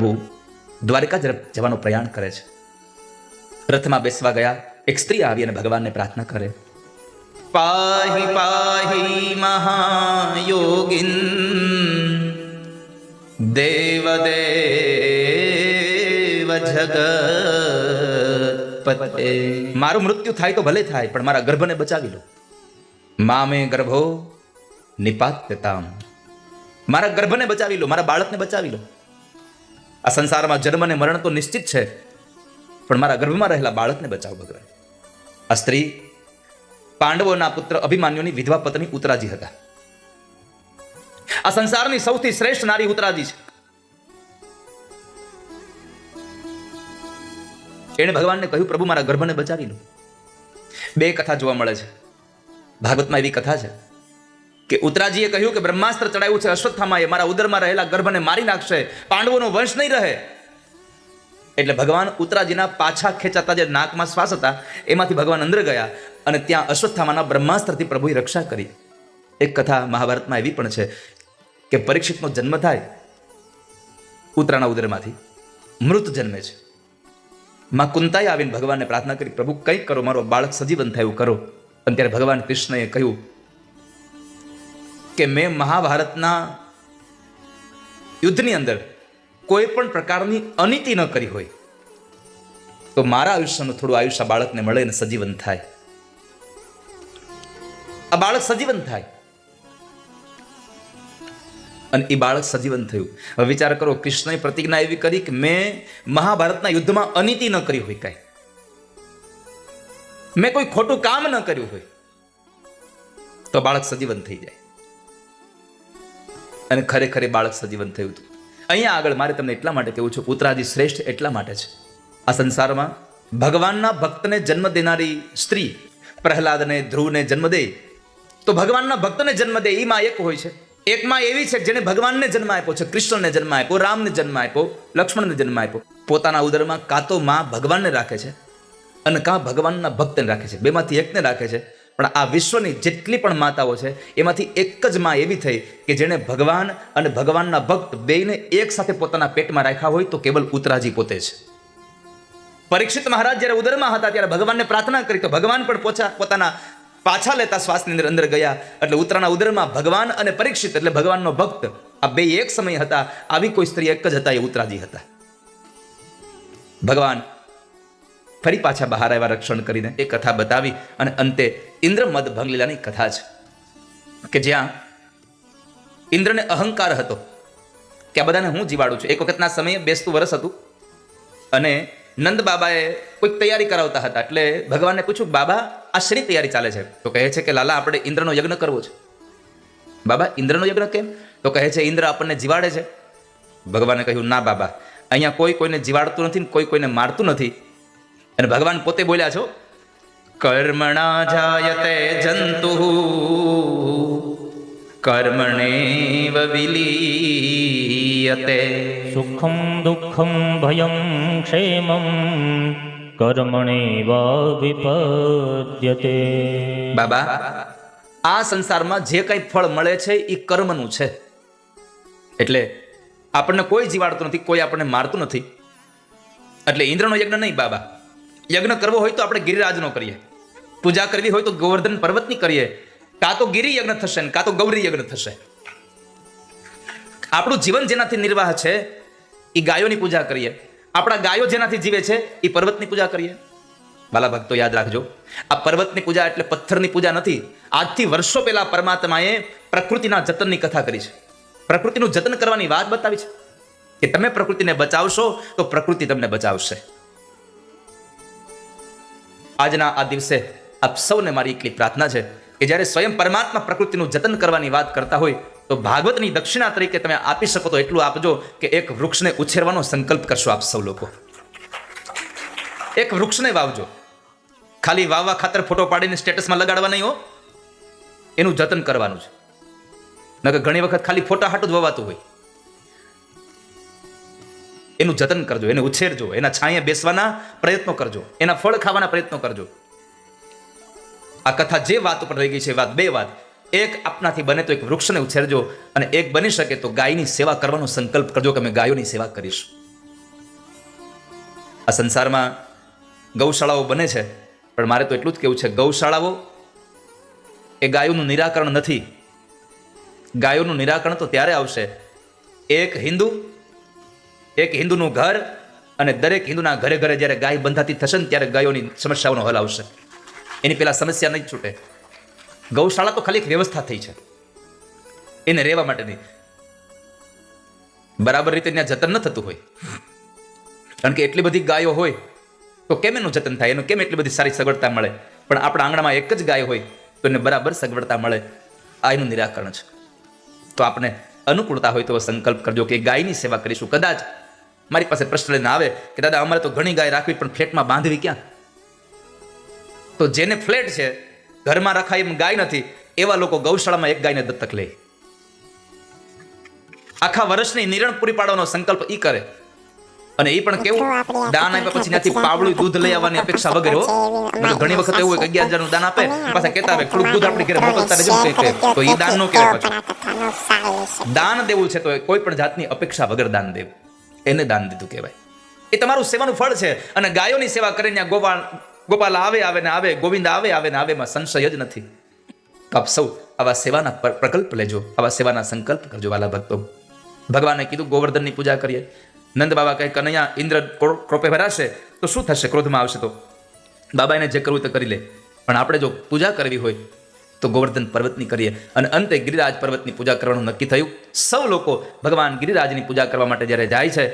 પ્રભુ દ્વારકા તરફ જવાનો પ્રયાણ કરે છે. રથમાં બેસવા ગયા એક સ્ત્રી આવી અને ભગવાનને પ્રાર્થના કરે. પાહી પાહી મહાયોગિન દેવ દેવ જગ પતે મારું મૃત્યુ થાય તો ભલે થાય પણ મારા ગર્ભને બચાવી લો. મામે ગર્ભો નિપાત્યતામ. મારા ગર્ભને બચાવી લો મારા બાળકને બચાવી લો. આ સંસારમાં જન્મ અને મરણ તો નિશ્ચિત છે, પણ મારા ગર્ભમાં રહેલા બાળકને બચાવ ભગવાન. આ સ્ત્રી પાંડવોના પુત્ર અભિમાન્યુની વિધવા પત્ની ઉતરાજી હતા. આ સંસારની સૌથી શ્રેષ્ઠ નારી ઉતરાજી છે. એણે ભગવાનને કહ્યું, પ્રભુ, મારા ગર્ભને બચાવી લો. બે કથા જોવા મળે છે. ભાગવતમાં એવી કથા છે કે ઉતરાજીએ કહ્યું કે બ્રહ્માસ્ત્ર ચડાવ્યું છે, અશ્વત્થામાએ મારા ઉદરમાં રહેલા ગર્ભને મારી નાખશે, પાંડવોનો વંશ નહીં રહે. એટલે ભગવાન ઉતરાજીના પાછા ખેંચાતા જે નાકમાં શ્વાસ હતા, એમાંથી ભગવાન અંદર ગયા અને ત્યાં અશ્વત્થામાના બ્રહ્માસ્ત્રથી પ્રભુએ રક્ષા કરી. એક કથા મહાભારતમાં એવી પણ છે કે પરીક્ષિતનો જન્મ થાય ઉતરાના ઉદરમાંથી મૃત જન્મે છે. માં કુંતાએ આવીને ભગવાનને પ્રાર્થના કરી, પ્રભુ, કંઈક કરો, મારો બાળક સજીવન થયું કરો. અને ત્યારે ભગવાન કૃષ્ણએ કહ્યું કે મેં મહાભારતના યુદ્ધની અંદર કોઈ પણ પ્રકારની અનીતિ ન કરી હોય, તો મારા આયુષ્યનું થોડું આયુષ્ય બાળકને મળે અને સજીવન થાય. આ બાળક સજીવન થાય. અને એ બાળક સજીવન થયું. હવે વિચાર કરો, કૃષ્ણએ પ્રતિજ્ઞા એવી કરી કે મેં મહાભારતના યુદ્ધમાં અનીતિ ન કરી હોય કાંઈ. મેં કોઈ ખોટું કામ ન કર્યું હોય, તો બાળક સજીવન થઈ જાય. અને ખરેખર એ બાળક સજીવન થયું હતું. અહીંયા આગળ મારે તમને એટલા માટે કહેવું છે ઉત્તરાજી શ્રેષ્ઠ એટલા માટે છે. આ સંસારમાં ભગવાનના ભક્તને જન્મ દેનારી સ્ત્રી પ્રહલાદને, ધ્રુવને જન્મ દે. તો ભગવાનના ભક્તને જન્મ દે એમાં એક હોય છે. એકમાં એવી છે જેને ભગવાનને જન્મ આપ્યો છે, કૃષ્ણને જન્મ આપ્યો, રામને જન્મ આપ્યો, લક્ષ્મણને જન્મ આપ્યો. પોતાના ઉદરમાં કાં તો માં ભગવાનને રાખે છે અને કાં ભગવાનના ભક્તને રાખે છે. બેમાંથી એકને રાખે છે. પણ આ વિશ્વની જેટલી પણ માતાઓ છે, એમાંથી એક જ માં એવી થઈ કે જેણે ભગવાન અને ભગવાનના ભક્ત બેયને એક સાથે પોતાના પેટમાં રાખ્યા હોય તો કેવલ ઉતરાજી પોતે છે પરીક્ષિત મહારાજ જ્યારે ઉદરમાં હતા ત્યારે ભગવાનને પ્રાર્થના કરી તો ભગવાન પણ પોચા પોતાના પાછા લેતા શ્વાસની અંદર અંદર ગયા. એટલે ઉત્તરાના ઉદરમાં ભગવાન અને પરીક્ષિત, એટલે ભગવાનનો ભક્ત, આ બે એક સમય હતા, આવી કોઈ સ્ત્રી એક જ હતા, એ ઉત્તરાજી હતા. ભગવાન ફરી પાછા બહાર આવ્યા રક્ષણ કરીને. એ કથા બતાવી અને અંતે ઇન્દ્ર મદ ભંગલીલાની કથા છે કે જ્યાં ઇન્દ્રને અહંકાર હતો કે આ બધાને હું જીવાડું છું. એક વખતના સમયે બેસતું વરસ હતું અને નંદ બાબાએ કોઈક તૈયારી કરાવતા હતા. એટલે ભગવાનને પૂછ્યું, બાબા, આ શેની તૈયારી ચાલે છે? તો કહે છે કે, લાલા, આપણે ઇન્દ્રનો યજ્ઞ કરવો છે. બાબા, ઇન્દ્રનો યજ્ઞ કેમ? તો કહે છે, ઇન્દ્ર આપણને જીવાડે છે. ભગવાને કહ્યું, ના બાબા, અહીંયા કોઈ કોઈને જીવાડતું નથી કોઈ કોઈને મારતું નથી. અને ભગવાન પોતે બોલ્યા છો કર્મણા જાયતે જંતુ કર્મણેવ વિલીયતે. સુખમ દુઃખમ ભયમ ક્ષેમમ કર્મણેવા વિપદ્યતે. બાબા આ સંસારમાં જે કંઈ ફળ મળે છે એ કર્મનું છે. એટલે આપણને કોઈ જીવાડતું નથી કોઈ આપણને મારતું નથી. એટલે ઇન્દ્રનો યજ્ઞ નહીં બાબા. યજ્ઞ કરવો હોય તો આપણે ગિરિરાજનો કરીએ. પૂજા કરવી હોય તો ગોવર્ધન પર્વતની કરીએ. કાં તો ગિરિ યજ્ઞ થશે ને કાં તો ગૌરી યજ્ઞ થશે. આપણું જીવન જેનાથી નિર્વાહ છે એ ગાયોની પૂજા કરીએ. આપણા ગાયો જેનાથી જીવે છે એ પર્વતની પૂજા કરીએ. બાલા ભક્તો યાદ રાખજો. આ પર્વતની પૂજા એટલે પથ્થરની પૂજા નથી. આજથી વર્ષો પહેલા પરમાત્માએ પ્રકૃતિના જતનની કથા કરી છે. પ્રકૃતિનું જતન કરવાની વાત બતાવી છે. કે તમે પ્રકૃતિને બચાવશો તો પ્રકૃતિ તમને બચાવશે. આજના આ દિવસે આપ સૌને મારી એકલી પ્રાર્થના છે કે જ્યારે સ્વયં પરમાત્મા પ્રકૃતિનું જતન કરવાની વાત કરતા હોય, તો ભાગવતની દક્ષિણા તરીકે તમે આપી શકો તો એટલું આપજો કે એક વૃક્ષને ઉછેરવાનો સંકલ્પ કરશો આપ સૌ લોકો. એક વૃક્ષને વાવજો. ખાલી વાવવા ખાતર ફોટો પાડીને સ્ટેટસમાં લગાડવા નહીં હો. એનું જતન કરવાનું છે. નકર ઘણી વખત ખાલી ફોટા હાટું જ વવાતું હોય. એનું જતન કરજો, એને ઉછેરજો, એના છાંયે બેસવાના પ્રયત્નો કરજો, એના ફળ ખાવાના પ્રયત્નો કરજો. આ કથા જે વાત ઉપર રહી ગઈ છે વાત બે વાત. એક આપનાથી બને તો એક વૃક્ષને ઉછેરજો અને એક બની શકે તો ગાયની સેવા કરવાનો સંકલ્પ કરજો કે અમે ગાયોની સેવા કરીશું. આ સંસારમાં ગૌશાળાઓ બને છે, પણ મારે તો એટલું જ કહેવું છે, ગૌશાળાઓ એ ગાયોનું નિરાકરણ નથી. ગાયોનું નિરાકરણ તો ત્યારે આવશે. એક હિન્દુ એક હિન્દુનું ઘર અને દરેક હિન્દુના ઘરે ઘરે જ્યારે ગાય બંધાતી થશે ને ત્યારે ગાયોની સમસ્યાઓનો હલ આવશે. એની પહેલાં સમસ્યા નહીં છૂટે. ગૌશાળા તો ખાલી એક વ્યવસ્થા થઈ છે. એને રહેવા માટેની બરાબર રીતે ત્યાં જતન ન થતું હોય. કારણ કે એટલી બધી ગાયો હોય તો કેમ એનું જતન થાય? એનું કેમ એટલી બધી સારી સગવડતા મળે? પણ આપણા આંગણામાં એક જ ગાય હોય તો એને બરાબર સગવડતા મળે. આ એનું નિરાકરણ છે. તો આપણે અનુકૂળતા હોય તો સંકલ્પ કરજો કે ગાયની સેવા કરીશું. કદાચ મારી પાસે પ્રશ્ન લઈને આવે કે દાદા અમારે તો ઘણી ગાય રાખવી પણ ફ્લેટમાં બાંધવી ક્યાં તો જેને ફ્લેટ છે ઘરમાં રખાય એમ ગાય નથી એવા લોકો ગૌશાળામાં એક ગાયને દત્તક લે આખા વર્ષની નિરણ પૂરી પાડવાનો સંકલ્પ ઈ કરે અને એ પણ કેવું દાન આપ્યા પછી ત્યાંથી પાવડું દૂધ લઈ આવવાની અપેક્ષા વગર હો ઘણી વખત એવું હોય કે અગિયાર હજારનું દાન આપે પાછા કેતા આવે થોડું દૂધ આપણે ઘરે મોકલતા રહેજો તો એ દાન નો કહેવાય દાન દેવું છે તો કોઈ પણ જાતની અપેક્ષા વગર દાન દેવું એને દાન દીધું કહેવાય. એ તમારું સેવાનું ફળ છે અને ગાયોની સેવા કરીને ગોપાલ ગોપાલ આવે આવે ને આવે, ગોવિંદ આવે આવે ને આવે એમાં સંશય જ નથી. તો આપ સૌ આવા સેવાના પ્રકલ્પ લેજો, આવા સેવાના સંકલ્પ કરજો વાલા ભક્તો. ભગવાને કીધું ગોવર્ધનની પૂજા કરીએ. નંદ બાબા કહે, કનૈયા, ઇન્દ્ર ક્રો- ક્રોપે ભરાશે તો શું થશે? ક્રોધમાં આવશે તો. બાબા એને જે કરવું તે કરી લે. પણ આપણે જો પૂજા કરવી હોય તો ગોવર્ધન પર્વતની કરીએ. અને અંતે ગિરિરાજ પર્વતની પૂજા કરવાનું નક્કી થયું. સૌ લોકો ભગવાન ગિરિરાજની પૂજા કરવા માટે જ્યારે જાય છે,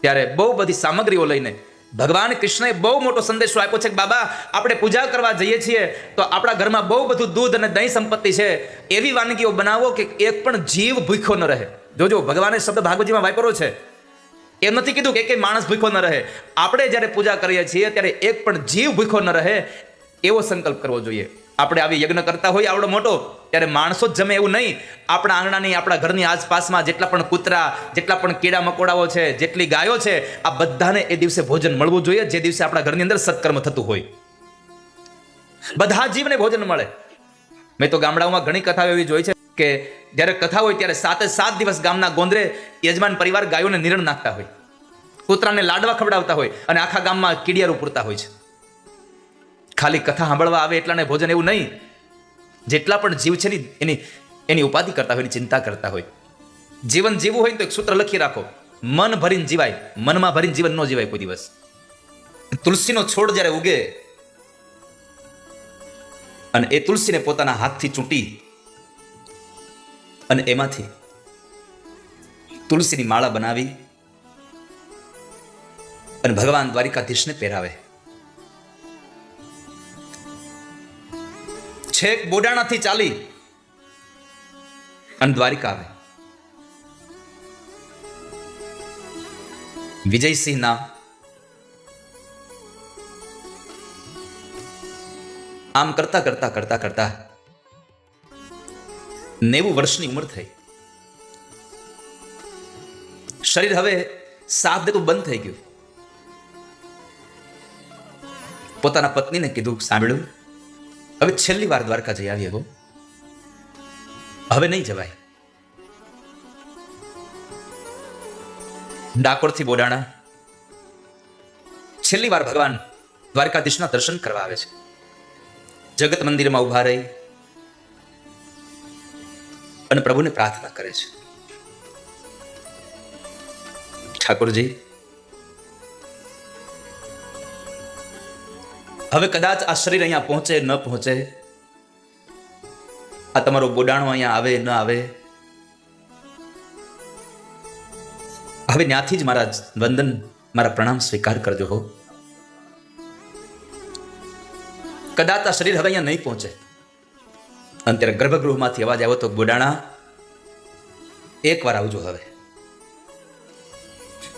ત્યારે બહુ બધી સામગ્રીઓ લઈને ભગવાન કૃષ્ણએ બહુ મોટો સંદેશો આપ્યો છે કે, બાબા, આપણે પૂજા કરવા જઈએ છીએ, તો આપણા ઘરમાં બહુ બધું દૂધ અને દહીં સંપત્તિ છે. એવી વાનગીઓ બનાવો કે એક પણ જીવ ભૂખ્યો ન રહે. જોજો, ભગવાને શબ્દ ભાગવતજીમાં વાપરો છે. એમ નથી કીધું કે એક માણસ ભૂખ્યો ન રહે. આપણે જ્યારે પૂજા કરીએ છીએ, ત્યારે એક પણ જીવ ભૂખ્યો ન રહે એવો સંકલ્પ કરવો જોઈએ. આપણે આવી યજ્ઞ કરતા હોઈએ આવડો મોટો, ત્યારે માણસો જ જમે એવું નહીં. આપણા આંગણાની, આપણા ઘરની આસપાસમાં જેટલા પણ કૂતરા, જેટલા પણ કીડા મકોડાઓ છે, જેટલી ગાયો છે, આ બધાને એ દિવસે ભોજન મળવું જોઈએ, જે દિવસે આપણા ઘરની અંદર સત્કર્મ થતું હોય. બધા જીવને ભોજન મળે. મેં તો ગામડાઓમાં ઘણી કથાઓ એવી જોઈ છે કે જ્યારે કથા હોય ત્યારે સાતે સાત દિવસ ગામના ગોંદરે યજમાન પરિવાર ગાયોને નિરણ નાખતા હોય. કૂતરાને લાડવા ખવડાવતા હોય અને આખા ગામમાં કીડિયારું પૂરતા હોય છે. ખાલી કથા સાંભળવા આવે એટલાને ભોજન એવું નહીં. જેટલા પણ જીવ છે ને એની એની ઉપાધિ કરતા હોય, એની ચિંતા કરતા હોય. જીવન જીવવું હોય તો એક સૂત્ર લખી રાખો. મન ભરીને જીવાય, મનમાં ભરીને જીવન ન જીવાય કોઈ દિવસ. તુલસીનો છોડ જ્યારે ઉગે, અને એ તુલસીને પોતાના હાથથી ચૂંટી, અને એમાંથી તુલસીની માળા બનાવી, અને ભગવાન દ્વારિકાધીશને પહેરાવે. છેક બોડાણાથી ચાલી અને દ્વારિકા આવે. વિજયસિંહ નામ આમ કરતા કરતા કરતા કરતા નેવું વર્ષની ઉંમર થઈ. શરીર હવે સાથ દેતું બંધ થઈ ગયું. પોતાના પત્નીને કીધું, સાંભળ્યું? હવે છેલ્લી વાર દ્વારકા જઈ આવીએ હો હવે નહીં જવાય. ડાકોરથી બોડાણા. છેલ્લી વાર ભગવાન દ્વારકાધીશના દર્શન કરવા આવે છે. જગત મંદિરમાં ઊભા રહી અને પ્રભુને પ્રાર્થના કરે છે. ઠાકોરજી હવે કદાચ આ શરીર અહીંયા પહોંચે, ન પહોંચે, આ તમારો બોડાણો અહીંયા આવે, ન આવે, હવે ત્યાંથી જ મારા વંદન, મારા પ્રણામ સ્વીકાર કરજો હો. કદાચ આ શરીર હવે અહીંયા નહીં પહોંચે. અને ત્યારે ગર્ભગૃહમાંથી અવાજ આવ્યો તો બોડાણા એકવાર આવજો હવે.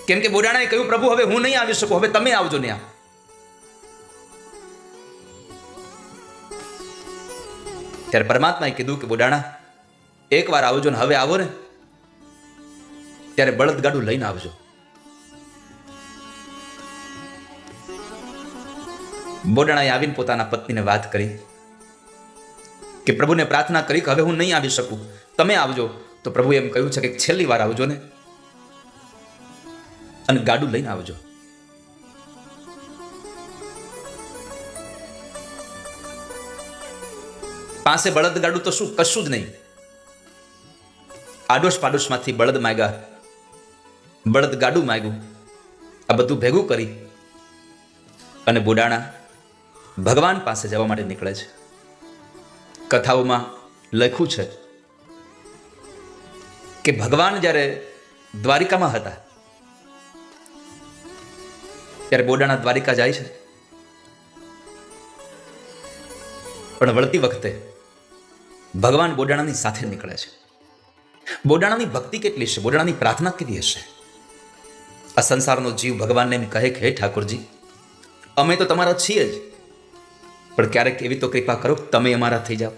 કેમ કે બોડાણાએ કહ્યું, પ્રભુ, હવે હું નહીં આવી શકું, હવે તમે આવજો ત્યાં ત્યારે પરમાત્માએ કીધું કે બોડાણા, એકવાર આવજો ને હવે આવો ને. ત્યારે બળદગાડું લઈને આવજો. બોડાણાએ આવીને પોતાના પત્નીને વાત કરી કે, પ્રભુને પ્રાર્થના કરી કે હવે હું નહીં આવી શકું. તમે આવજો. તો પ્રભુએ એમ કહ્યું છે કે, છેલ્લી વાર આવજો ને. અને ગાડું લઈને આવજો. પાસે બળદ ગાડું તો શું? કશું જ નહીં. આડોશ પાડોશમાંથી બળદ માગ્યા. બળદ ગાડું માગ્યું. આ બધું ભેગું કરી અને બુડાણા ભગવાન પાસે જવા માટે નીકળે છે. કથાઓમાં લખ્યું છે કે ભગવાન જ્યારે દ્વારિકામાં હતા, ત્યારે બોડાણા દ્વારિકા જાય છે. પણ વળતી વખતે ભગવાન બોડાણાની સાથે નીકળે છે. બોડાણાની ભક્તિ કેટલી છે? બોડાણાની પ્રાર્થના કેવી હશે? આ સંસારનો જીવ ભગવાનને એમ કહે કે, હે ઠાકોરજી, અમે તો તમારા છીએ જ, પણ ક્યારેક એવી તો કૃપા કરો, તમે અમારા થઈ જાઓ.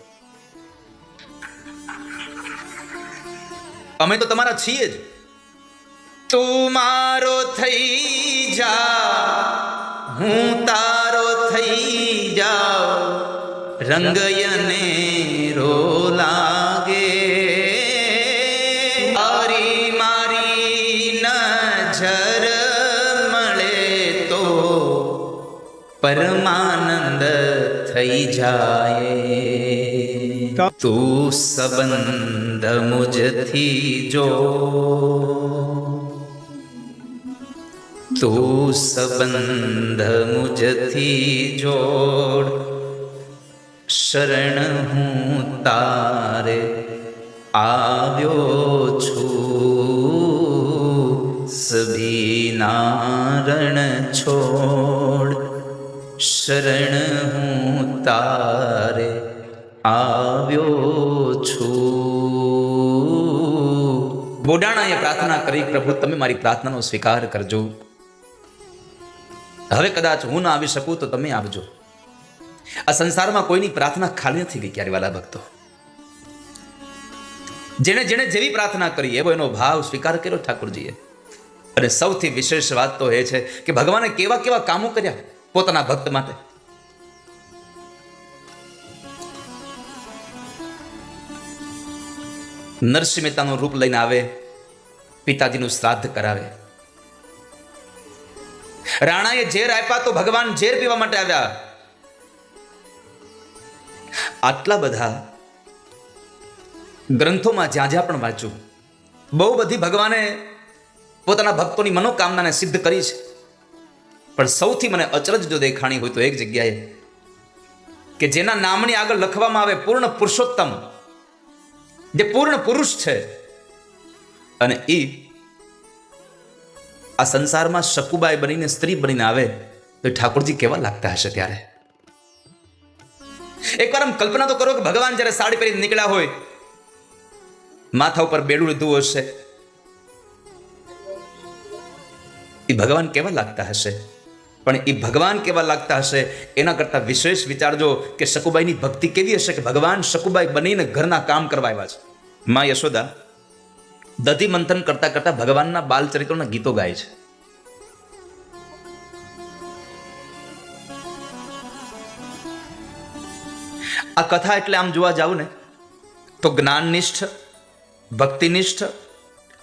અમે તો તમારા છીએ જ. તું મારો થઈ જા, હું જાઉં રંગયને રો લાગે. મારી મારી નજર મળે તો પરમાનંદ થઈ જાય. તું સંબંધ મુજથી જો. તું સંબંધ મુજથી જોડ. શરણ હું તારે આવ્યો છું. સભી નારણ છોડ, શરણ હું તારે આવ્યો છું. બોડાણાએ પ્રાર્થના કરી, પ્રભુ, તમે મારી પ્રાર્થનાનો સ્વીકાર કરજો. હવે કદાચ હું ના આવી શકું તો તમે આવજો. આ સંસારમાં કોઈની પ્રાર્થના ખાલી નથી ગઈ ક્યારે વાલા ભક્તો. જેણે જેણે જેવી પ્રાર્થના કરી, એવો એનો ભાવ સ્વીકાર કર્યો ઠાકોરજીએ. અને સૌથી વિશેષ વાત તો એ છે કે ભગવાને કેવા કેવા કામો કર્યા પોતાના ભક્ત માટે. નરસિંહ મહેતાનું રૂપ લઈને આવે, પિતાજીનું શ્રાદ્ધ કરાવે. રાણાએ ઝેર આપ્યા તો ભગવાન ઝેર પીવા માટે આવ્યા. આટલા બધા ગ્રંથોમાં જ્યાં જ્યાં પણ વાંચ્યું બહુ બધી ભગવાને પોતાના ભક્તોની મનોકામનાને સિદ્ધ કરી છે. પણ સૌથી મને અચરજ જો દેખાણી હોય તો એક જગ્યાએ કે જેના નામની આગળ લખવામાં આવે પૂર્ણ પુરુષોત્તમ, જે પૂર્ણ પુરુષ છે. અને એ આ સંસારમાં શકુબાઈ બનીને સ્ત્રી બનીને આવે તો ઠાકોરજી કેવા લાગતા હશે ત્યારે? એકવાર આમ કલ્પના તો કરો કે ભગવાન જ્યારે સાડી પહેરી નીકળ્યા હોય, માથા ઉપર બેડું લીધું હશે. એ ભગવાન કેવા લાગતા હશે? પણ એ ભગવાન કેવા લાગતા હશે? એના કરતા વિશેષ વિચારજો કે શકુબાઈની ભક્તિ કેવી હશે કે ભગવાન શકુબાઈ બનીને ઘરના કામ કરવા આવ્યા છે? માં યશોદા, દધી મંથન કરતા કરતા ભગવાનના બાલચરિત્રોના ગીતો ગાય છે. આ કથા એટલે આમ જોવા જાઉં ને, તો જ્ઞાનનિષ્ઠ, ભક્તિનિષ્ઠ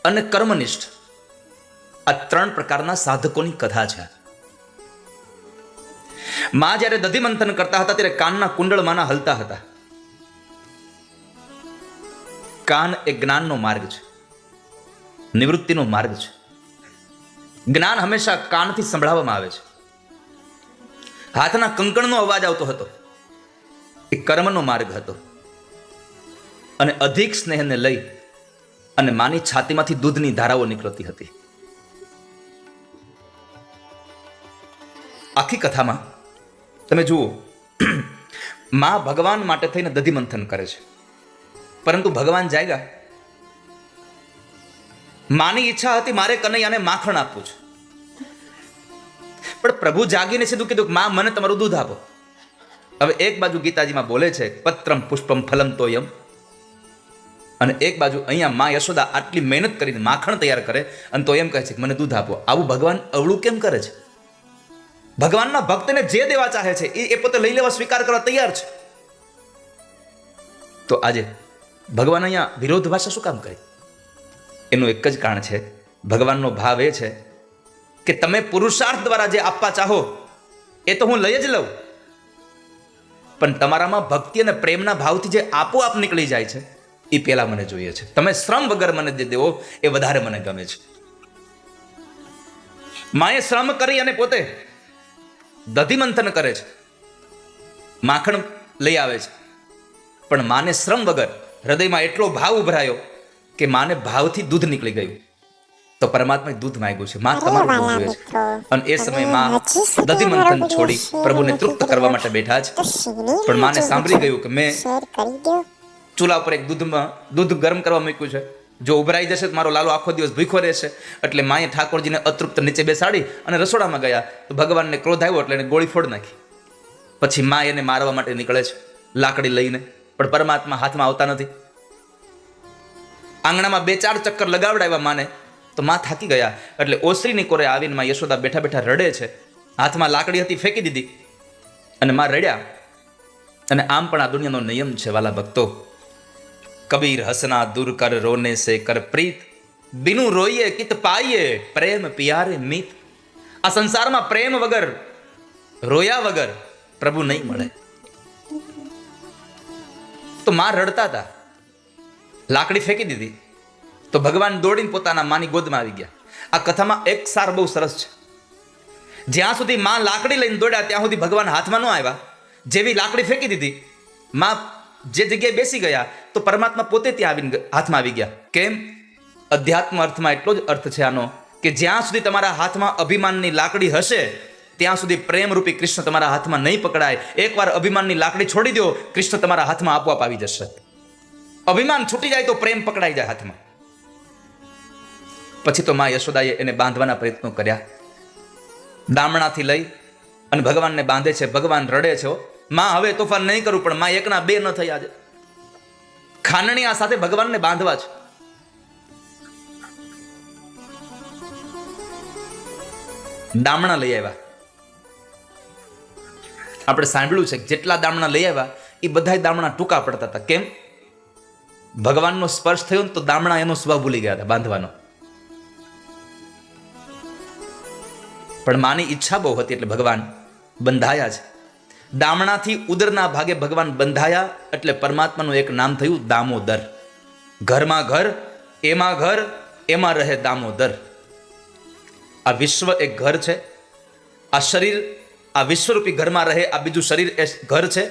અને કર્મનિષ્ઠ આ ત્રણ પ્રકારના સાધકોની કથા છે. માં જ્યારે દધિમંથન કરતા હતા ત્યારે કાનના કુંડળમાંના હલતા હતા. કાન એ જ્ઞાનનો માર્ગ છે, નિવૃત્તિનો માર્ગ છે. જ્ઞાન હંમેશા કાનથી સંભળાવવામાં આવે છે. હાથના કંકણનો અવાજ આવતો હતો. એ કર્મનો માર્ગ હતો. અને અધિક સ્નેહને લઈ અને માની છાતીમાંથી દૂધની ધારાઓ નીકળતી હતી. આખી કથામાં તમે જુઓ, મા ભગવાન માટે થઈને દધી મંથન કરે છે. પરંતુ ભગવાન જાયગા. માની ઈચ્છા હતી મારે કનૈયાને માખણ આપવું છે. પણ પ્રભુ જાગીને સીધું કીધું કે, મા, મને તમારું દૂધ આપો. હવે એક બાજુ ગીતાજીમાં બોલે છે, પત્રમ પુષ્પમ ફલમ તોયમ અને એક બાજુ અહીંયા મા યશોદા આટલી મહેનત કરીને માખણ તૈયાર કરે અને તો એમ કહે છે કે મને દૂધ આપો. આવું ભગવાન અવળું કેમ કરે છે? ભગવાનના ભક્તને જે દેવા ચાહે છે એ પોતે લઈ લેવા સ્વીકાર કરવા તૈયાર છે. તો આજે ભગવાન અહીંયા વિરોધ ભાષા શું કામ કરી? એનું એક જ કારણ છે, ભગવાનનો ભાવ એ છે કે તમે પુરુષાર્થ દ્વારા જે આપવા ચાહો, એ તો હું લઈ જ લઉં. પણ તમારામાં ભક્તિ અને પ્રેમના ભાવથી જે આપોઆપ નીકળી જાય છે, એ પહેલાં મને જોઈએ છે. તમે શ્રમ વગર મને જે દેવો, એ વધારે મને ગમે છે. માએ શ્રમ કરી અને પોતે દધિમંથન કરે છે. માખણ લઈ આવે છે. પણ માને શ્રમ વગર હૃદયમાં એટલો ભાવ ઉભરાયો કે માને ભાવથી દૂધ નીકળી ગયું. તો પરમાત્માએ દૂધ માંગ્યું છે. માં તમારું દૂધ જોઈએ છે. અને એ સમયે માં દધિમંથન છોડી પ્રભુને તૃપ્ત કરવા માટે બેઠા છે. પણ માને સાંભળી ગયું કે મેં ચૂલા ઉપર એક દૂધમાં દૂધ ગરમ કરવા મૂક્યું છે. જો ઉભરાઈ જશે તો મારો લાલો આખો દિવસ ભૂખો રહેશે. એટલે માએ ઠાકોરજીને અતૃપ્ત નીચે બેસાડી અને રસોડામાં ગયા. તો ભગવાનને ક્રોધ આવ્યો એટલે એને ગોળી ફોડ નાખી. પછી મા એને મારવા માટે નીકળે છે લાકડી લઈને. પણ પરમાત્મા હાથમાં આવતા નથી. આંગણામાં બે ચાર ચક્કર લગાવડાવ્યા માને. તો માં થાકી ગયા. એટલે ઓસરીની કોરે આવીને માં યશોદા બેઠા બેઠા રડે છે. હાથમાં લાકડી હતી, ફેંકી દીધી. અને માં રડ્યા. અને આમ પણ આ દુનિયાનો નિયમ છે, વાલા ભક્તો. કબીર હસના, દૂર કર, રોને સે કર પ્રીત. બિનુ રોઈએ કિત પાઈએ, પ્રેમ પિયારે મિત. આ સંસારમાં પ્રેમ વગર, રોયા વગર પ્રભુ નહીં મળે. તો માં રડતા હતા. લાકડી ફેંકી દીધી. તો ભગવાન દોડીને પોતાના માની ગોદમાં આવી ગયા. આ કથામાં એક સાર બહુ સરસ છે. જ્યાં સુધી માં લાકડી લઈને દોડ્યા, ત્યાં સુધી ભગવાન હાથમાં ન આવ્યા. જેવી લાકડી ફેંકી દીધી, માં જે જગ્યાએ બેસી ગયા, તો પરમાત્મા પોતે ત્યાં આવીને હાથમાં આવી ગયા. કેમ? અધ્યાત્મ અર્થમાં એટલો જ અર્થ છે આનો, કે જ્યાં સુધી તમારા હાથમાં અભિમાનની લાકડી હશે, ત્યાં સુધી પ્રેમરૂપી કૃષ્ણ તમારા હાથમાં નહીં પકડાય. એકવાર અભિમાનની લાકડી છોડી દો, કૃષ્ણ તમારા હાથમાં આપોઆપ આવી જશે. અભિમાન છૂટી જાય તો પ્રેમ પકડાઈ જાય હાથમાં. પછી તો માં યશોદાએ એને બાંધવાના પ્રયત્નો કર્યા. દામણાથી લઈ અને ભગવાનને બાંધે છે, ભગવાન રડે છે. માં હવે તોફાન નહીં કરું, પણ માં એકના બે ન થયા છે. ખાનણીયા સાથે ભગવાનને બાંધવા છે. દામણા લઈ આવ્યા. આપણે સાંભળ્યું છે જેટલા દામણા લઈ આવ્યા, એ બધા દામણા ટૂંકા પડતા હતા. કેમ? ભગવાનનો સ્પર્શ થયો ને તો દામણા એનો સ્વભાવ ભૂલી ગયા હતા બાંધવાનો. પણ માની ઈચ્છા બહુ હતી એટલે ભગવાન બંધાયા છે દામણાથી ઉદરના ભાગે ભગવાન બંધાયા એટલે પરમાત્માનું એક નામ થયું દામોદર. ઘરમાં ઘર, એમાં ઘર, એમાં રહે દામોદર. આ વિશ્વ એક ઘર છે. આ શરીર, આ વિશ્વરૂપી ઘરમાં રહે આ બીજું શરીર એ ઘર છે.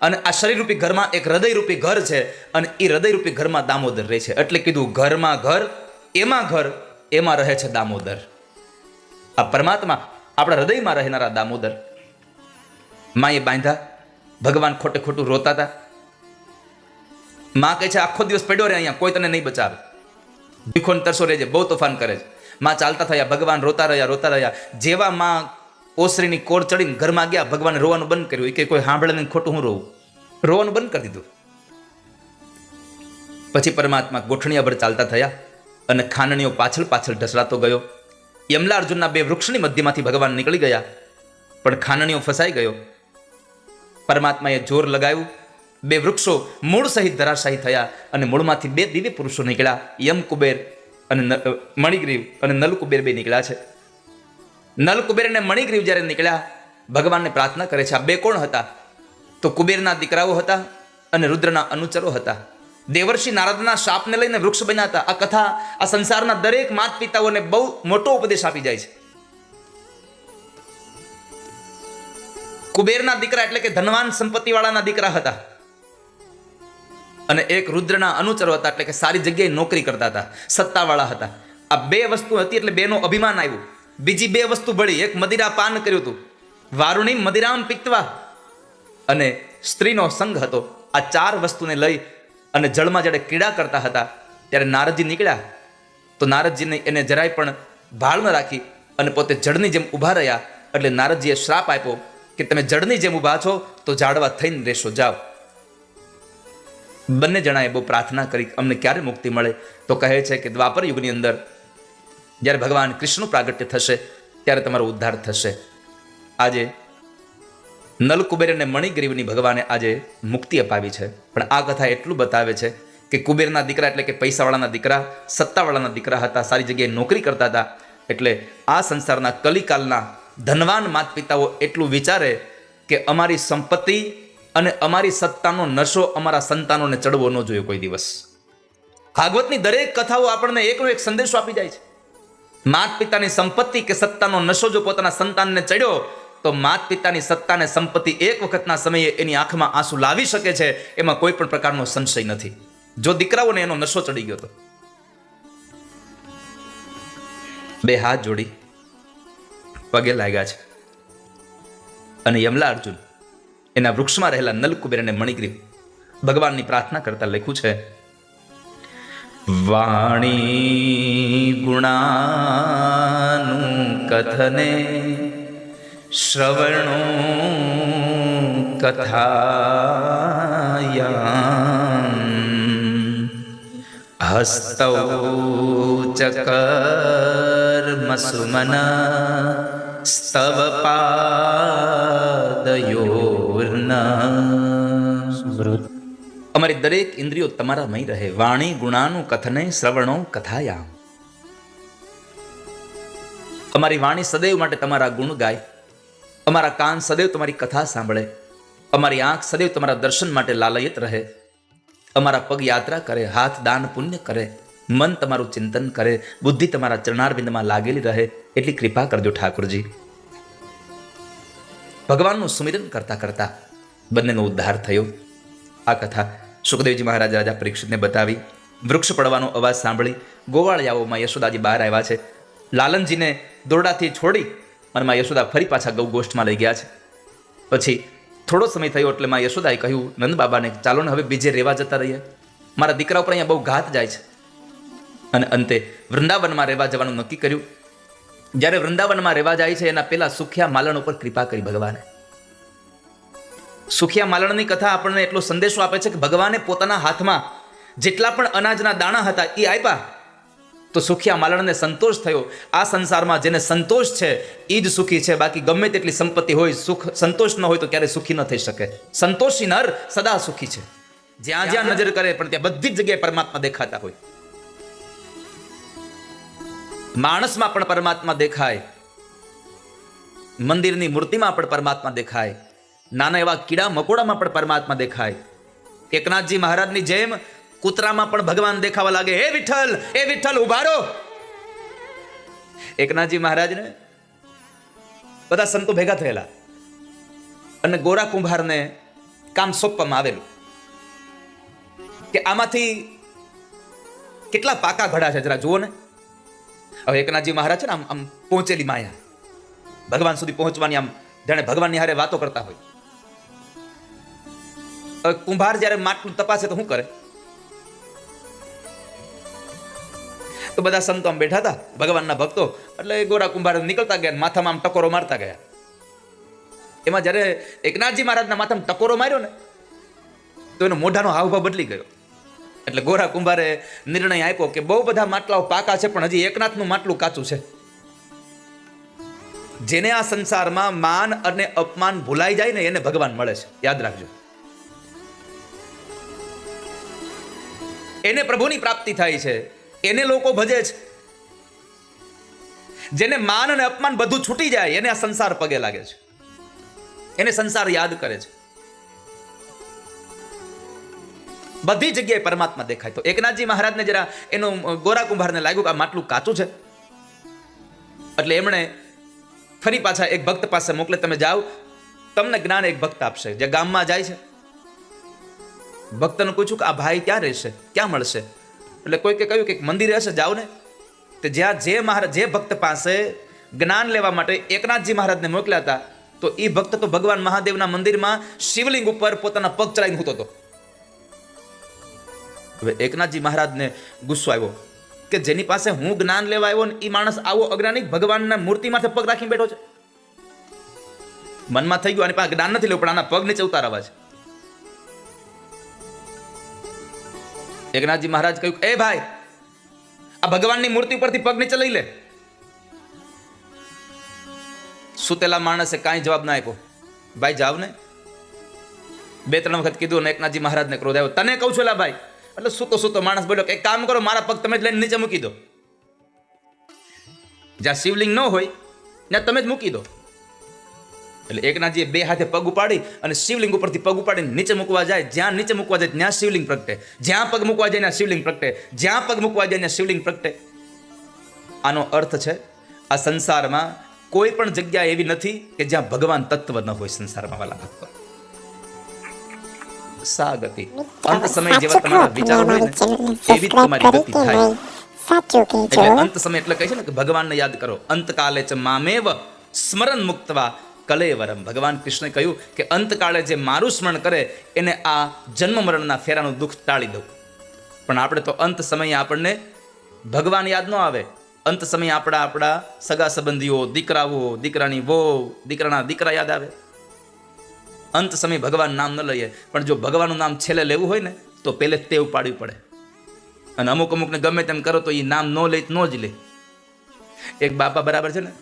અને આ શરીરરૂપી ઘરમાં એક હૃદયરૂપી ઘર છે અને એ હૃદયરૂપી ઘરમાં દામોદર રહે છે. એટલે કીધું ઘરમાં ઘર, એમાં ઘર, એમાં રહે છે દામોદર. આ પરમાત્મા આપણા હૃદયમાં રહેનારા દામોદર. માએ બાંધ્યા ભગવાન ખોટે ખોટું રોતા હતા માં કહે છે, આખો દિવસ પડ્યો રહે અહીંયા, કોઈ તને નહીં બચાવે. ભીખો ને તરસો રહેજે બહુ તોફાન કરે છે. માં ચાલતા થયા, ભગવાન રોતા રહ્યા રોતા રહ્યા. જેવા માં ઓસરીની કોર ચડીને ઘરમાં ગયા, ભગવાને રોવાનું બંધ કર્યું. કે કોઈ સાંભળે નહીં, ખોટું હું રોવું? રોવાનું બંધ કરી દીધું. પછી પરમાત્મા ગોઠણિયા પર ચાલતા થયા અને ખાનણીઓ પાછળ પાછળ ઢસડાતો ગયો. યમલા અર્જુનના બે વૃક્ષની મધ્યમાંથી ભગવાન નીકળી ગયા. પણ ખાનણીઓ ફસાઈ ગયો. પરમાત્માએ જોર લગાવ્યું. બે વૃક્ષો મૂળ સહિત ધરાશાયી થયા અને મૂળમાંથી બે દિવ્ય પુરુષો નીકળ્યા. યમ કુબેર અને મણિગ્રીવ અને નલકુબેર બે નીકળ્યા છે. નલકુબેર અને મણિગ્રીવ જ્યારે નીકળ્યા, ભગવાનને પ્રાર્થના કરે છે, આ બે કોણ હતા? તો કુબેરના દીકરાઓ હતા અને રુદ્રના અનુચરો હતા. દેવર્ષિ નારદના શાપને લઈને વૃક્ષ બન્યા હતા. આ કથા, આ સંસારના દરેક માત પિતાઓને બહુ મોટો ઉપદેશ આપી જાય છે. કુબેરના દીકરા એટલે કે ધનવાન સંપત્તિવાળાના દીકરા હતા. અને એક રુદ્રના અનુચરો હતા એટલે કે સારી જગ્યાએ નોકરી કરતા હતા. સત્તાવાળા હતા. આ બે વસ્તુ હતી એટલે બેનો અભિમાન આવ્યું. બીજી બે વસ્તુ ભળી. એક મદિરા પાન કર્યું હતું. વારુણી મદિરામ પિત્તવા અને સ્ત્રીનો સંગ હતો. આ ચાર વસ્તુને લઈ અને જળમાં જ્યારે ક્રીડા કરતા હતા, ત્યારે નારદજી નીકળ્યા. તો નારદજીને એને જરાય પણ ભાળ ન રાખી અને પોતે જળની જેમ ઊભા રહ્યા, એટલે નારદજીએ શ્રાપ આપ્યો કે તમે જળની જેમ ઊભા છો, તો જાડવા થઈને રહેશો, જાઓ. બંને જણાએ બહુ પ્રાર્થના કરી, અમને ક્યારે મુક્તિ મળે? તો કહે છે કે દ્વાપર યુગની અંદર જ્યારે ભગવાન કૃષ્ણનું પ્રાગટ્ય થશે, ત્યારે તમારો ઉદ્ધાર થશે. આજે નલકુબેર અને મણિગ્રીવની ભગવાને આજે મુક્તિ અપાવી છે. પણ આ કથા એટલું બતાવે છે કે કુબેરના દીકરા એટલે કે પૈસાવાળાના દીકરા, સત્તાવાળાના દીકરા હતા, સારી જગ્યાએ નોકરી કરતા હતા. એટલે આ સંસારના કલિકાલના ધનવાન માત પિતાઓ એટલું વિચારે કે અમારી સંપત્તિ અને અમારી સત્તાનો નશો અમારા સંતાનોને ચડવો ન જોઈએ કોઈ દિવસ. ભાગવતની દરેક કથાઓ આપણને એકનો એક સંદેશો આપી જાય છે. માત પિતાની સંપત્તિ કે સત્તાનો નશો જો પોતાના સંતાનને ચડ્યો તો માત પિતાની સત્તાને સંપત્તિ એક વખતના સમયે એની આંખમાં આંસુ લાવી શકે છે, એમાં કોઈ પણ પ્રકારનો સંશય નથી. જો દીકરાઓને એનો નશો ચડી ગયો તો? બે હાથ જોડી. પગે લાગ્યા છે. અને યમલા અર્જુન એના વૃક્ષમાં રહેલા નલકુબેરને મણિગ્રી ભગવાનની પ્રાર્થના કરતા લખ્યું છે, વાણી ગુણાનું કથને શ્રવણો કથાયા હસ્તૌ ચ કર્મસુમના સ્તવ પાદયોર્ન અમારી દરેક ઇન્દ્રિયો તમારામાં રહે વાણી ગુણાનું કથને શ્રવણો કથાયામ અમારી વાણી સદૈવ માટે તમારા ગુણ ગાય અમારા કાન સદૈવ તમારી કથા સાંભળે. અમારી આંખ સદૈવ તમારા દર્શન માટે લાલયત રહે. અમારા પગ યાત્રા કરે, હાથ દાન પુણ્ય કરે. મન તમારું ચિંતન કરે, બુદ્ધિ તમારા ચરણારવિંદમાં લાગેલી રહે, એટલી કૃપા કરજો ઠાકોરજી. ભગવાનનું સુમિરન કરતા કરતા બંનેનો ઉદ્ધાર થયો. આ કથા સુખદેવજી મહારાજ રાજા પરીક્ષિતને બતાવી. વૃક્ષ પડવાનો અવાજ સાંભળી ગોવાળિયાઓમાં યશોદાજી બહાર આવ્યા છે. લાલનજીને દોરડાથી છોડી અને માં યશોદા ફરી પાછા ગૌ ગોષ્ઠમાં લઈ ગયા છે. પછી થોડો સમય થયો એટલે માં યશોદાએ કહ્યું, નંદ બાબાને, ચાલો ને હવે બીજે રહેવા જતા રહીએ. મારા દીકરા ઉપર અહીંયા બહુ ઘાત જાય છે. અને અંતે વૃંદાવનમાં રહેવા જવાનું નક્કી કર્યું. જ્યારે વૃંદાવનમાં રહેવા જાય છે, એના પહેલા સુખિયા માલણ ઉપર કૃપા કરી ભગવાને. સુખિયા માલણની કથા આપણને એટલો સંદેશો આપે છે કે ભગવાને પોતાના હાથમાં જેટલા પણ અનાજના દાણા હતા, એ આપ્યા તો સુખિયા માલણને સંતોષ થયો. આ સંસારમાં જેને સંતોષ છે એ જ સુખી છે. બાકી ગમે તેટલી સંપત્તિ હોય, સુખ, સંતોષ ન હોય તો ક્યારેય સુખી ન થઈ શકે. સંતોષી નર સદા સુખી છે. જ્યાં જ્યાં નજર કરે પણ ત્યાં બધી જગ્યાએ પરમાત્મા દેખાતા હોય. માણસમાં પણ પરમાત્મા દેખાય. મંદિરની મૂર્તિમાં પણ પરમાત્મા દેખાય. નાના એવા કીડા મકોડામાં પણ પરમાત્મા દેખાય. એકનાથજી મહારાજની જેમ કૂતરામાં પણ ભગવાન દેખાવા લાગે. હે વિઠ્ઠલ, એ વિઠ્ઠલ, ઉભારો. એકનાથજી મહારાજને બધા સંતો ભેગા થયેલા અને ગોરા કુંભારને કામ સોંપવામાં આવેલું કે આમાંથી કેટલા પાકા ઘડા છે જરા જુઓ ને. હવે એકનાથજી મહારાજ છે ને આમ આમ પહોંચેલી માયા. ભગવાન સુધી પહોંચવાની આમ જાણે ભગવાનની હારે વાતો કરતા હોય. કુંભાર જ્યારે માટલું તપાસે તો શું કરે? તો બધા સંતો આમ બેઠા હતા, ભગવાનના ભક્તો. એટલે એ ગોરા કુંભાર નીકળતા ગયા માથામાં આમ ટકોરો મારતા ગયા. એમાં જ્યારે એકનાથજી મહારાજના માથામાં ટકોરો માર્યો ને, તો એનો મોઢાનો હાવભાવ બદલી ગયો. એટલે ગોરા કુંભારે નિર્ણય આપ્યો કે બહુ બધા માટલાઓ પાકા છે, પણ હજી એકનાથનું માટલું કાચું છે. જેને આ સંસારમાં માન અને અપમાન ભૂલાઈ જાય ને, એને ભગવાન મળે છે. યાદ રાખજો. એને પ્રભુની પ્રાપ્તિ થાય છે. એને લોકો ભજે છે. જેને માન અને અપમાન બધું છૂટી જાય, એને આ સંસાર પગે લાગે છે. એને સંસાર યાદ કરે છે. બધી જગ્યાએ પરમાત્મા દેખાય. તો એકનાથજી મહારાજને જરા એનું ગોરા કુંભારને લાગ્યું કે આ માટલું કાચું છે. એટલે એમણે ફરી પાછા એક ભક્ત પાસે મોકલે, તમે જાઓ, તમને જ્ઞાન એક ભક્ત આપશે, જે ગામમાં જાય છે. ભક્તને પૂછ્યું કે આ ભાઈ ક્યાં રહેશે? ક્યાં મળશે? એટલે કોઈ કે કહ્યું કે મંદિર હશે, જાઓ ને. તો જ્યાં જે મહારાજ, જે ભક્ત પાસે જ્ઞાન લેવા માટે એકનાથજી મહારાજને મોકલ્યા હતા, તો એ ભક્ત તો ભગવાન મહાદેવના મંદિરમાં શિવલિંગ ઉપર પોતાના પગ ચડાવીને હૂતો હતો. હવે એકનાથજી મહારાજને ગુસ્સો આવ્યો કે જેની પાસે હું જ્ઞાન લેવા આવ્યો ને એ માણસ આવો અજ્ઞાની ભગવાનના મૂર્તિ માથે પગ રાખીને બેઠો છે. મનમાં થઈ ગયું, આની પાસે જ્ઞાન નથી લેવું, પણ આના પગ નીચે ઉતારવા છે. એકનાથજી મહારાજ કહ્યું, એ ભાઈ, આ ભગવાનની મૂર્તિ પરથી પગ નીચે લઈ લે. સુતેલા માણસે કાંઈ જવાબ ના આપ્યો. ભાઈ, જાવ ને. બે, ત્રણ વખત કીધું ને એકનાથજી મહારાજને ક્રોધ આવ્યો. તને કહું છું એલા ભાઈ, એટલે સૂતો સૂતો માણસ બોલ્યો એક કામ કરો, મારા પગ તમે જ લઈને નીચે મૂકી દો. જ્યાં શિવલિંગ ન હોય, ત્યાં તમે જ મૂકી દો. એટલે એકનાથજીએ બે હાથે પગ ઉપાડી અને શિવલિંગ ઉપરથી પગ ઉપાડીને નીચે મૂકવા જાય જ્યાં નીચે મૂકવા જાય ત્યાં શિવલિંગ પ્રગટે. જ્યાં પગ મૂકવા જાય ત્યાં શિવલિંગ પ્રગટે. જ્યાં પગ મૂકવા જાય ત્યાં શિવલિંગ પ્રગટે. આનો અર્થ છે આ સંસારમાં કોઈ પણ જગ્યા એવી નથી કે જ્યાં ભગવાન તત્વ ન હોય સંસારમાં વાલા ભક્તો સા ગતિ અંત સમય જેવા તમારા વિચાર હોય ને એવી તમારી ગતિ થાય. સાચું એટલે અંત સમય એટલે કહે છે ને કે ભગવાનને યાદ કરો અંતકાલે ચ મામેવ સ્મરણ મુક્તવા કલેવરમ. ભગવાન કૃષ્ણે કહ્યું કે અંતકાળે જે મારું સ્મરણ કરે, એને આ જન્મ મરણના ફેરાનું દુઃખ ટાળી દઉં. પણ આપણે તો અંત સમયે આપણને ભગવાન યાદ ન આવે. અંત સમયે આપણા આપણા સગા સંબંધીઓ, દીકરાઓ, દીકરાની વહુ, દીકરાના દીકરા યાદ આવે. અંત સમય ભગવાન નામ ન લઈએ. પણ જો ભગવાનનું નામ છેલ્લે લેવું હોય ને, તો પહેલે ટેવ પાડવી પડે. અને અમુક અમુકને ગમે તેમ કરો તો એ નામ ન લે, ન જ લે. એક બાપા બરાબર છે ને,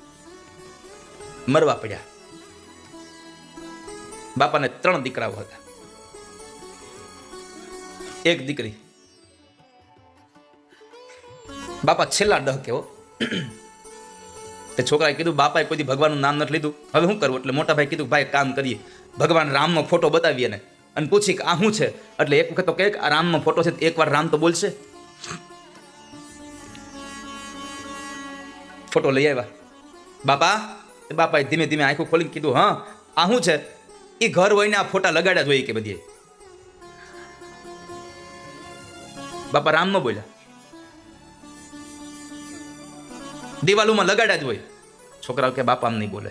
મરવા પડ્યા. બાપાને ત્રણ દીકરાઓ હતા. એક દીકરી. બાપા છેલ્લા ડહ કેવો તે છોકરાએ કીધું, બાપાએ કોઈ ભગવાનનું નામ નથી લીધું. હવે શું કરવું એટલે મોટા ભાઈ કીધું, ભાઈ કામ કરીએ. ભગવાન રામનો ફોટો બતાવીએ ને અને પૂછી કે આ શું છે? એટલે એક વખત તો કહે આ રામનો ફોટો છે. એકવાર રામ તો બોલશે. ફોટો લઈ આવ્યા. બાપા. બાપાએ ધીમે ધીમે આંખો ખોલીને કીધું, હા, આ શું છે? એ ઘર હોય આ ફોટા લગાડ્યા જોઈએ કે બધી. બાપા રામ ન બોલ્યા. દિવાલોમાં લગાડ્યા જ હોય. છોકરાઓ કે બાપા આમ નહીં બોલે.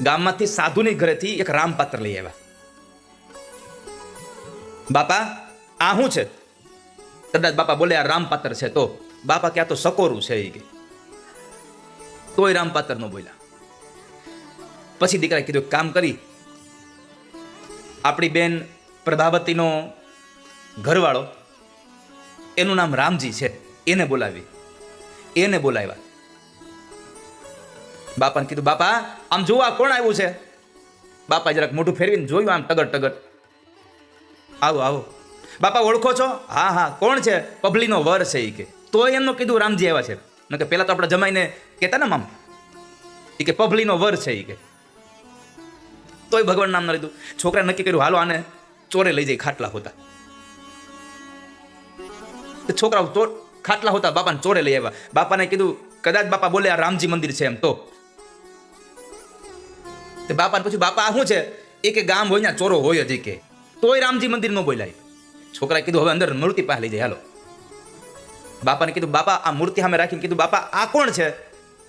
ગામમાંથી સાધુની ઘરેથી એક રામપાત્ર લઈ આવ્યા. બાપા, આ શું છે? કદાચ બાપા બોલે આ રામપાત્ર છે તો. બાપા ક્યાં તો સકોરું છે એ કે. તોય રામપાત્ર નો બોલ્યા. પછી દીકરાએ કીધું કામ કરી. આપણી બેન પ્રભાવતીનો ઘરવાળો, એનું નામ રામજી છે, એને બોલાવી, એને બોલાવ્યા. બાપાને કીધું, બાપા, આમ જોવા કોણ આવ્યું છે? બાપા જરાક મોઢું ફેરવીને જોયું, આમ ટગર ટગર આવો આવો. બાપા, ઓળખો છો? હા હા, કોણ છે? પબલીનો વર છે એ કે. તો એમનું કીધું, રામજી આવ્યા છે. કે પહેલાં તો આપણે જમાઈને કહેતા ને મામ એ કે, પબલીનો વર છે એ કે. તોય ભગવાન નામ ના લીધું. છોકરા નક્કી કર્યું, હાલો આને ચોરે લઈ જાય, ખાટલા હોતા. છોકરાઓ ચોર ખાટલા હોતા, બાપાને ચોરે લઈ આવ્યા. બાપાને કીધું, કદાચ બાપા બોલે આ રામજી મંદિર છે એમ, તો. બાપાને પૂછ્યું, બાપા શું છે? એ કે ગામ હોય ને ચોરો હોય જ કે. તોય રામજી મંદિર ન બોલાય. છોકરાએ કીધું, હવે અંદર મૂર્તિ પાસે લઈ જાય, હાલો. બાપાને કીધું, બાપા, આ મૂર્તિ સામે રાખીને કીધું, બાપા, આ કોણ છે?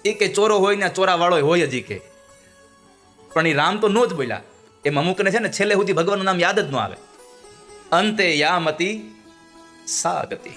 એ કે ચોરો હોય ને ચોરાવાળો હોય જ કે. પણ એ રામ તો નો જ બોલ્યા. એમ અમુકને છે ને છેલ્લે સુધી ભગવાનનું નામ યાદ જ ન આવે. અંતે યામતી સા ગતિ